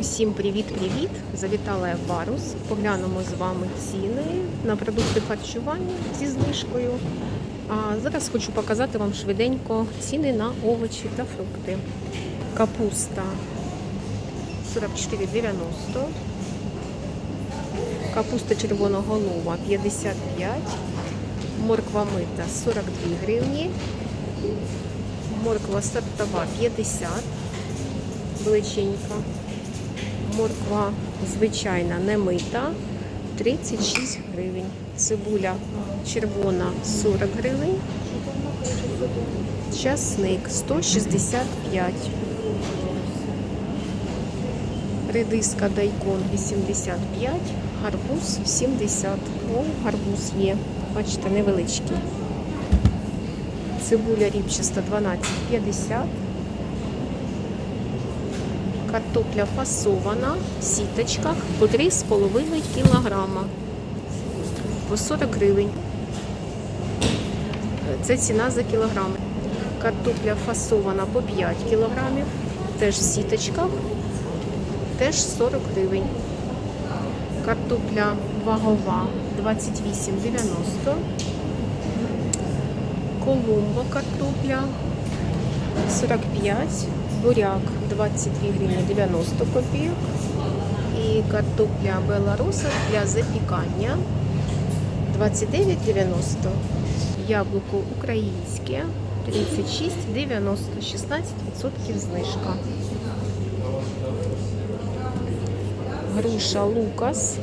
Усім привіт-привіт! Завітала я в Варус. Поглянемо з вами ціни на продукти харчування зі знижкою. А зараз хочу показати вам швиденько ціни на овочі та фрукти. Капуста 44,90. Капуста червоноголова 55. Морква мита 42 гривні. Морква сортова 50. Величенька. Морква звичайна не мита 36 гривень. Цибуля червона 40 гривень. Часник 165. Редиска дайкон 85, гарбуз 70. О, гарбуз є. Бачите, невеличкий. Цибуля ріпчаста 12,50. Картопля фасована в сіточках по 3,5 кілограма. По 40 гривень. Це ціна за кілограм. Картопля фасована по 5 кілограмів. Теж в сіточках. Теж 40 гривень. Картопля вагова 28,90. Колумба картопля 45, буряк 22 гривні 90 копійок. І картопля беларуса для запікання 29,90. Яблуко українське 36,90, 16% знижка. Груша Лукас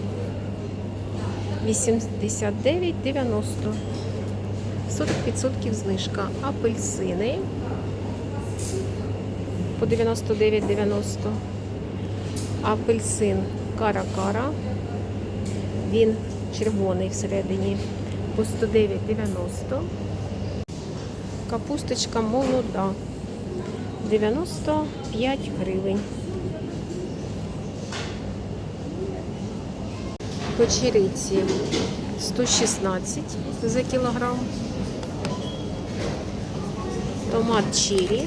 89,90. 40% знижка. Апельсини по 99,90. Апельсин кара-кара. Він червоний всередині по 109,90. Капусточка молода 95 гривень. Печериці 116 за кілограм. Томат чирі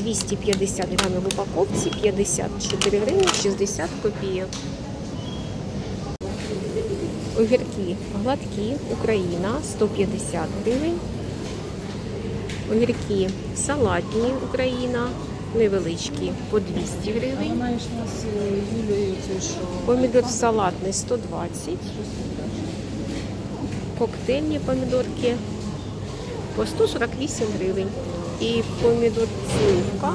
250 грамів в упаковці, 54 гривні 60 копійок. Огірки гладкі, Україна 150 гривень. Огірки салатні Україна, невеличкі по 200 гривень. Помідор салатний 120. Коктейльні помідорки по 148 гривень. І помідор сливка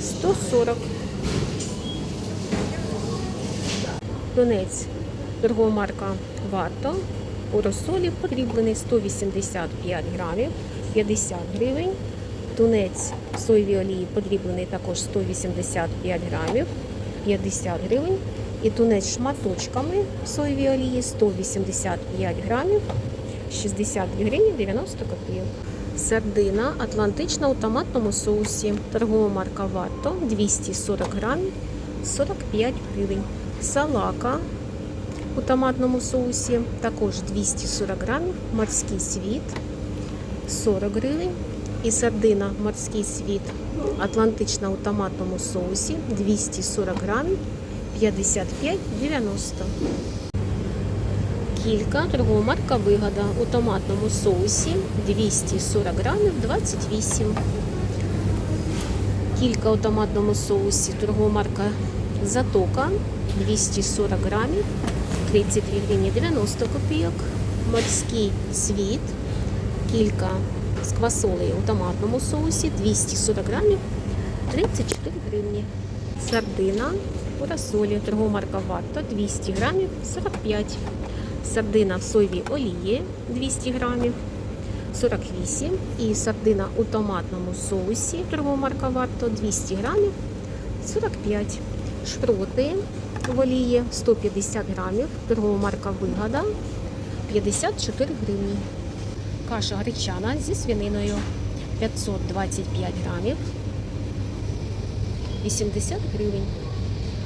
140. Донець торгова марка Варто. У розсолі подріблений 185 грамів 50 гривень. Тунець в соєвій олії подріблений також 185 грамів 50 гривень. І тунець шматочками в соєвій олії 185 грамів 62 гривні 90 копійок. Сардина атлантична у томатному соусі. Торгова марка Варто 240 грамів 45 гривень. Салака у томатному соусі також 240 грамів. Морський світ 40 гривень. І сардина морський світ атлантична у томатному соусі 240 грамів 55,90. Кілька торгова марка Вигода у томатному соусі 240 грамів 28. Кілька у томатному соусі торгова марка Затока 240 грамів 32 гривні 90 копійок. Морський світ. Кілька з квасолею у томатному соусі 240 грамів 34 гривні. Сардина у розсолі торгова марка Варто 200 грамів 45. Сардина в соєвій олії 200 грамів 48. І сардина у томатному соусі марка Варто 200 грамів 45. Шпроти в олії 150 грамів марка Вигода 54 гривні. Каша гречана зі свининою 525 грамів 80 гривень.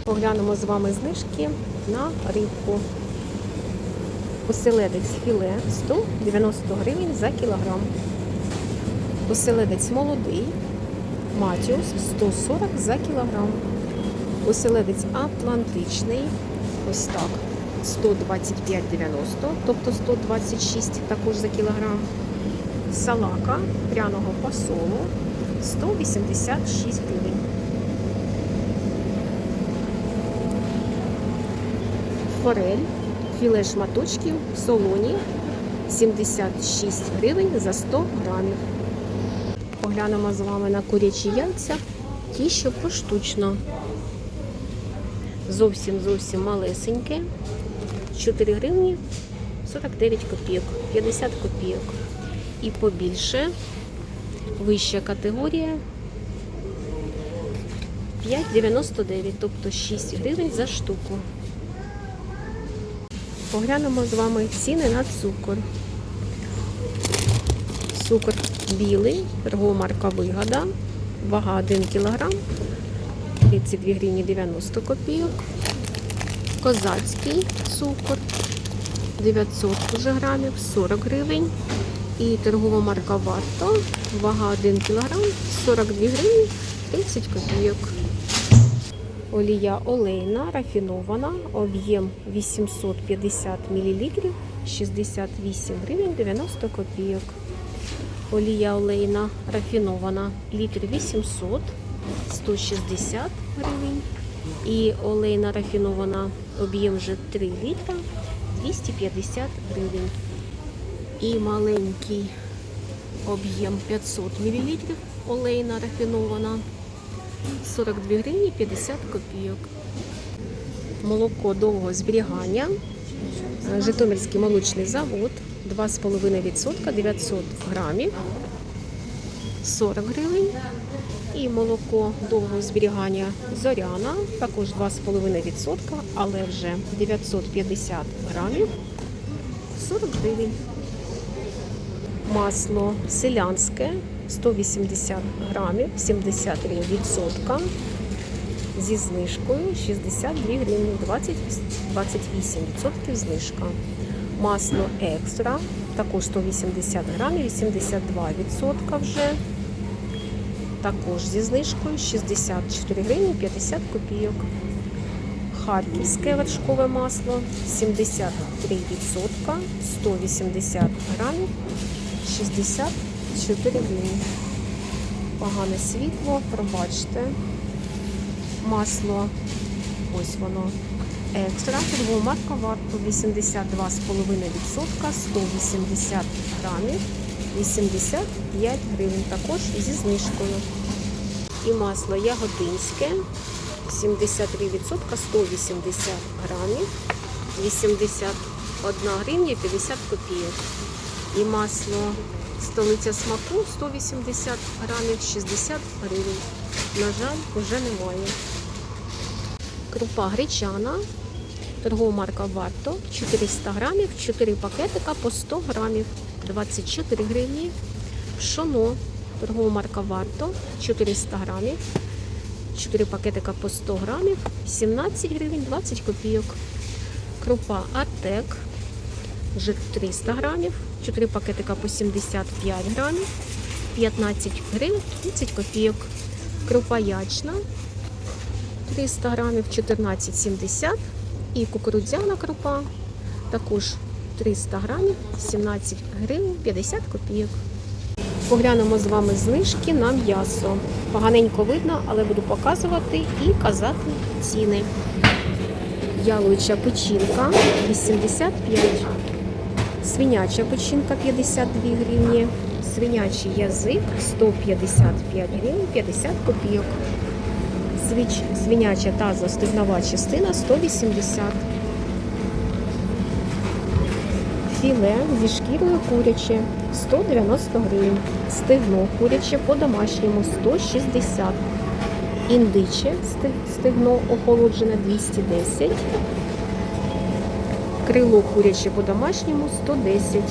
Поглянемо з вами знижки на рибку. Оселедець філе 190 гривень за кілограм. Оселедець молодий Матіус 140 за кілограм. Оселедець Атлантичний. Ось так. 125,90, тобто 126 також за кілограм. Салака пряного посолу 186 гривень. Форель, філе шматочків, солоні 76 гривень за 100 грамів. Поглянемо з вами на курячі яйця, ті, що поштучно. Зовсім зовсім малесеньке. 4 гривні 49 копійок, 50 копійок. І побільше, вища категорія 5,99, тобто 6 гривень за штуку. Поглянемо з вами ціни на цукор. Цукор білий, торгова вигода, вага 1 кг, 32 гривні 90 копійок. Козацький цукор 900 уже грамів, 40 гривень. І торгова марка Варто, вага 1 кг, 42 гривні 30 копійок. Олія олейна, рафінована, об'єм 850 мл, 68 гривень 90 копійок. Олія олейна рафінована, літр 800, 160 гривень. І олейна рафінована, об'єм вже 3 літра, 250 гривень. І маленький об'єм 500 мл, олейна рафінована, 42 гривні 50 копійок. Молоко довгого зберігання. Житомирський молочний завод 2,5% 900 грамів 40 гривень. І молоко довгого зберігання Зоряна також 2,5%, але вже 950 грамів 40 гривень. Масло селянське 180 грамів, 73% зі знижкою 62 гривні, 28% знижка. Масло екстра, також 180 грамів, 82% вже. Також зі знижкою 64 гривні 50 копійок. Харківське вершкове масло 73%, 180 грамів, 64 гривні. Погане світло, пробачте. Масло, ось воно. Екстра, торгова марка варто 82,5%, 180 грамів, 85 гривень, також зі знижкою. І масло ягодинське 73%, 180 грамів, 81 гривня 50 копійок. І масло столиця смаку 180 грамів, 60 гривень. На жаль, вже немає. Крупа гречана, торгова марка Варто, 400 грамів, 4 пакетика по 100 грамів, 24 гривні. Пшоно, торгова марка Варто, 400 грамів, 4 пакетика по 100 грамів, 17 гривень, 20 копійок. Крупа Артек, жир 300 грамів, 4 пакетика по 75 грамів, 15 гривень, 30 копійок. Крупа ячна, 300 грамів 14,70 і кукурудзяна крупа також 300 грамів 17 гривень 50 копійок. Поглянемо з вами знижки на м'ясо. Поганенько видно, але буду показувати і казати ціни. Яловича печінка 85, свиняча печінка 52 гривні, свинячий язик 155 гривень 50 копійок. Свиняча та застигнова частина 180. Філе зі шкірою куряче 190 гривень. Стегно куряче по-домашньому 160. Індиче сте- стегно охолоджене 210. Крило куряче по-домашньому 110.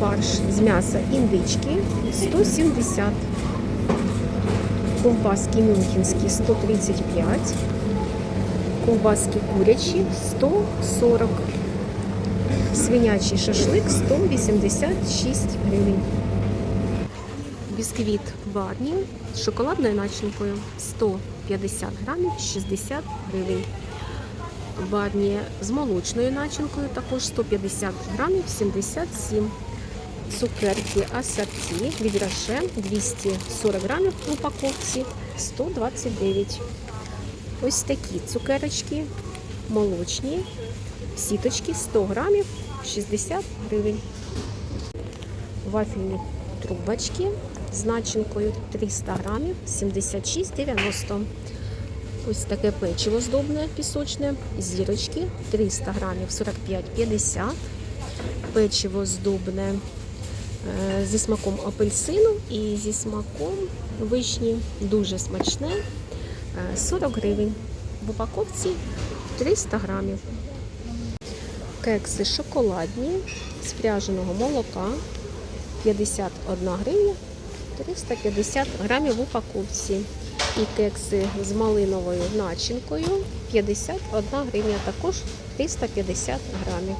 Фарш з м'яса індички 170. Ковбаски мюнхенські 135, ковбаски курячі 140, свинячий шашлик 186 гривень. Бісквіт Барні з шоколадною начинкою 100 50 грамів 60 гривень. Барні з молочною начинкою також 150 грамів 77 Цукерки асорті від Роше 240 грамів в упаковці 129 Ось такі цукерочки молочні, сіточки 100 грамів 60 гривень. Вафельні трубочки з начинкою 300 грамів 76,90. Ось таке печиво здобне пісочне, зірочки 300 грамів 45,50. Печиво здобне е, зі смаком апельсину і зі смаком вишні. Дуже смачне. е, 40 гривень. В упаковці 300 грамів. Кекси шоколадні з пряженого молока 51 гривня 350 грамів в упаковці. І кекси з малиновою начинкою 51 гривня, також 350 грамів.